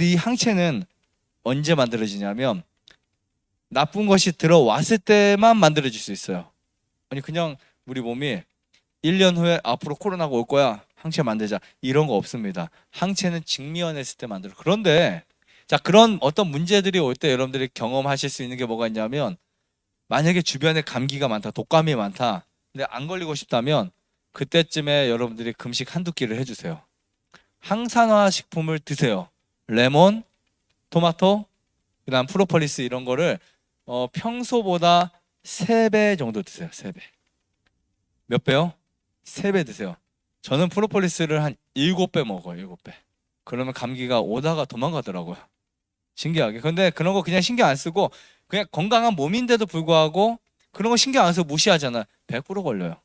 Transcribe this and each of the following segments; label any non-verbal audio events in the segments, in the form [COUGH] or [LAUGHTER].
근데 이 항체는 언제 만들어지냐면 나쁜 것이 들어왔을 때만 만들어질 수 있어요. 아니 그냥 우리 몸이 1년 후에 앞으로 코로나가 올 거야. 항체 만들자. 이런 거 없습니다. 항체는 직면했을 때 만들어. 그런데 자, 그런 어떤 문제들이 올 때 여러분들이 경험하실 수 있는 게 뭐가 있냐면 만약에 주변에 감기가 많다, 독감이 많다. 근데 안 걸리고 싶다면 그때쯤에 여러분들이 금식 한두 끼를 해 주세요. 항산화 식품을 드세요. 레몬, 토마토, 그다음 프로폴리스 이런 거를 어, 평소보다 3배 정도 드세요. 3배. 몇 배요? 3배 드세요. 저는 프로폴리스를 한 7배 먹어요. 7배. 그러면 감기가 오다가 도망가더라고요. 신기하게. 근데 그런 거 그냥 신경 안 쓰고 그냥 건강한 몸인데도 불구하고 그런 거 신경 안 쓰고 무시하잖아. 100% 걸려요.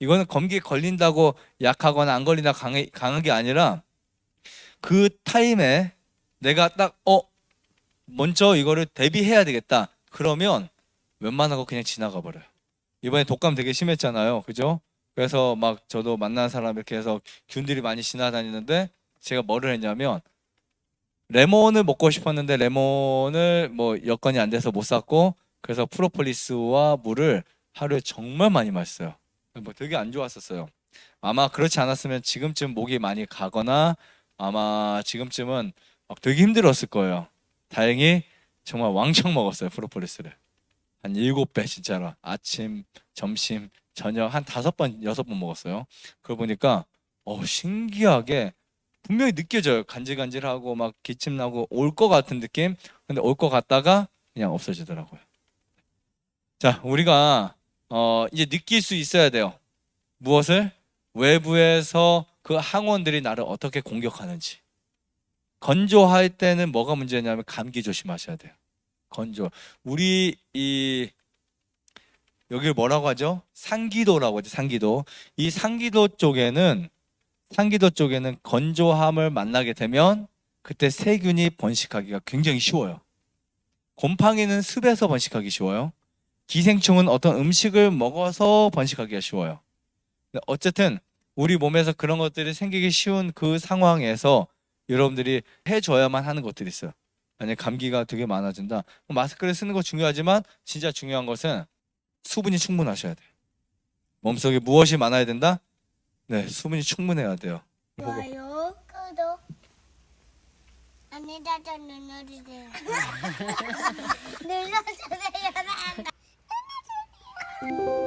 이거는 감기에 걸린다고 약하거나 안 걸린다 강해, 강한 게 아니라 그 타임에 내가 딱 어 먼저 이거를 대비해야 되겠다. 그러면 웬만한 거 그냥 지나가 버려요. 이번에 독감 되게 심했잖아요. 그죠? 그래서 막 저도 만난 사람 이렇게 해서 균들이 많이 지나다니는데 제가 뭐를 했냐면 레몬을 먹고 싶었는데 레몬을 뭐 여건이 안 돼서 못 샀고 그래서 프로폴리스와 물을 하루에 정말 많이 마셨어요. 뭐 되게 안 좋았었어요. 아마 그렇지 않았으면 지금쯤 목이 많이 가거나 아마 지금쯤은 막 되게 힘들었을 거예요. 다행히 정말 왕창 먹었어요 프로폴리스를 한 일곱 배 진짜로 아침, 점심, 저녁 한 다섯 번, 여섯 번 먹었어요. 그걸 보니까 어 신기하게 분명히 느껴져요. 간질간질하고 막 기침 나고 올 것 같은 느낌. 근데 올 것 같다가 그냥 없어지더라고요. 자, 우리가 어 이제 느낄 수 있어야 돼요. 무엇을 외부에서 그 항원들이 나를 어떻게 공격하는지. 건조할 때는 뭐가 문제냐면 감기 조심하셔야 돼요. 건조. 우리 이 여기를 뭐라고 하죠? 상기도라고 하죠. 상기도. 이 상기도 쪽에는 상기도 쪽에는 건조함을 만나게 되면 그때 세균이 번식하기가 굉장히 쉬워요. 곰팡이는 습에서 번식하기 쉬워요. 기생충은 어떤 음식을 먹어서 번식하기가 쉬워요. 어쨌든 우리 몸에서 그런 것들이 생기기 쉬운 그 상황에서 여러분들이 해줘야만 하는 것들이 있어요. 만약 감기가 되게 많아진다. 마스크를 쓰는 거 중요하지만 진짜 중요한 것은 수분이 충분하셔야 돼요. 몸속에 무엇이 많아야 된다? 네, 수분이 충분해야 돼요. 좋아요, 구독. 안녕, 자자 눌러주세요. [LAUGHS] [LAUGHS] 눌러주세요. [LAUGHS]